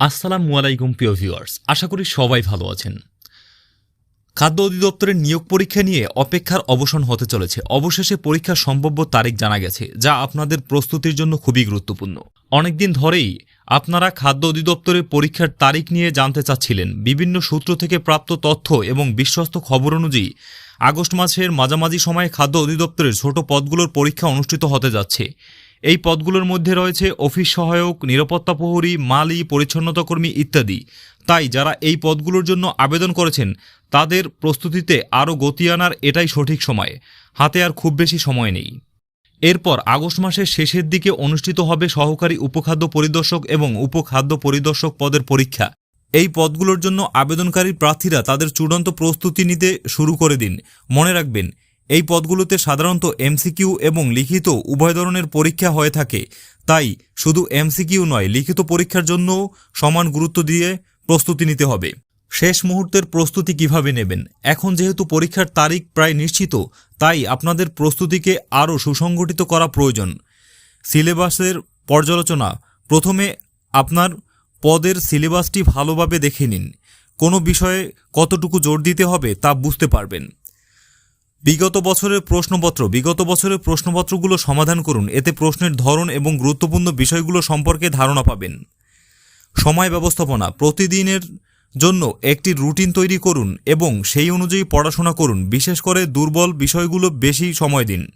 আসসালামু আলাইকুম, প্রিয় ভিউয়ার্স। আশা করি সবাই ভালো আছেন। খাদ্য অধিদপ্তরের নিয়োগ পরীক্ষা নিয়ে অপেক্ষার অবসান হতে চলেছে। অবশেষে পরীক্ষার সম্ভাব্য তারিখ জানা গেছে, যা আপনাদের প্রস্তুতির জন্য খুবই গুরুত্বপূর্ণ। অনেকদিন ধরেই আপনারা খাদ্য অধিদপ্তরের পরীক্ষার তারিখ নিয়ে জানতে চাচ্ছিলেন। বিভিন্ন সূত্র থেকে প্রাপ্ত তথ্য এবং বিশ্বস্ত খবর অনুযায়ী আগস্ট মাসের মাঝামাঝি সময়ে খাদ্য অধিদপ্তরের ছোট পদগুলোর পরীক্ষা অনুষ্ঠিত হতে যাচ্ছে। এই পদগুলোর মধ্যে রয়েছে অফিস সহায়ক, নিরাপত্তা প্রহরী, মালি, পরিচ্ছন্নতা কর্মী ইত্যাদি। তাই যারা এই পদগুলোর জন্য আবেদন করেছেন, তাদের প্রস্তুতিতে আরও গতি আনার এটাই সঠিক সময়। হাতে আর খুব বেশি সময় নেই। এরপর আগস্ট মাসের শেষের দিকে অনুষ্ঠিত হবে সহকারী উপখাদ্য পরিদর্শক এবং উপখাদ্য পরিদর্শক পদের পরীক্ষা। এই পদগুলোর জন্য আবেদনকারী প্রার্থীরা তাদের চূড়ান্ত প্রস্তুতি নিতে শুরু করে দিন। মনে রাখবেন এই পদগুলোতে সাধারণত এমসিকিউ এবং লিখিত উভয় ধরনের পরীক্ষা হয়ে থাকে। তাই শুধু এমসিকিউ নয়, লিখিত পরীক্ষার জন্য সমান গুরুত্ব দিয়ে প্রস্তুতি নিতে হবে। শেষ মুহূর্তের প্রস্তুতি কীভাবে নেবেন? এখন যেহেতু পরীক্ষার তারিখ প্রায় নিশ্চিত, তাই আপনাদের প্রস্তুতিকে আরও সুসংগঠিত করা প্রয়োজন। সিলেবাসের পর্যালোচনা, প্রথমে আপনার পদের সিলেবাসটি ভালোভাবে দেখে নিন। কোনো বিষয়ে কতটুকু জোর দিতে হবে তা বুঝতে পারবেন। বিগত বছরের প্রশ্নপত্র, বিগত বছরের প্রশ্নপত্রগুলো সমাধান করুন। এতে প্রশ্নের ধরন এবং গুরুত্বপূর্ণ বিষয়গুলো সম্পর্কে ধারণা পাবেন। সময় ব্যবস্থাপনা, প্রতিদিনের জন্য একটি রুটিন তৈরি করুন এবং সেই অনুযায়ী পড়াশোনা করুন। বিশেষ করে দুর্বল বিষয়গুলো বেশি সময় দিন।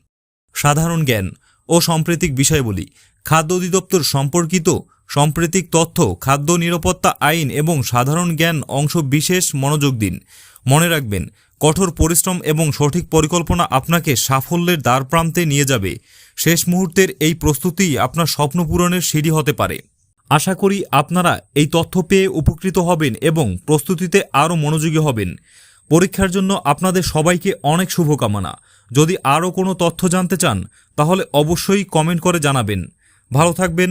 সাধারণ জ্ঞান ও সাম্প্রতিক বিষয়বলী। খাদ্য অধিদপ্তর সম্পর্কিত সাম্প্রতিক তথ্য, খাদ্য নিরাপত্তা আইন এবং সাধারণ জ্ঞান অংশ বিশেষ মনোযোগ দিন। মনে রাখবেন, কঠোর পরিশ্রম এবং সঠিক পরিকল্পনা আপনাকে সাফল্যের দ্বারপ্রান্তে নিয়ে যাবে। শেষ মুহূর্তের এই প্রস্তুতিই আপনার স্বপ্ন পূরণের সিঁড়ি হতে পারে। আশা করি আপনারা এই তথ্য পেয়ে উপকৃত হবেন এবং প্রস্তুতিতে আরও মনোযোগী হবেন। পরীক্ষার জন্য আপনাদের সবাইকে অনেক শুভকামনা। যদি আরও কোনো তথ্য জানতে চান, তাহলে অবশ্যই কমেন্ট করে জানাবেন। ভালো থাকবেন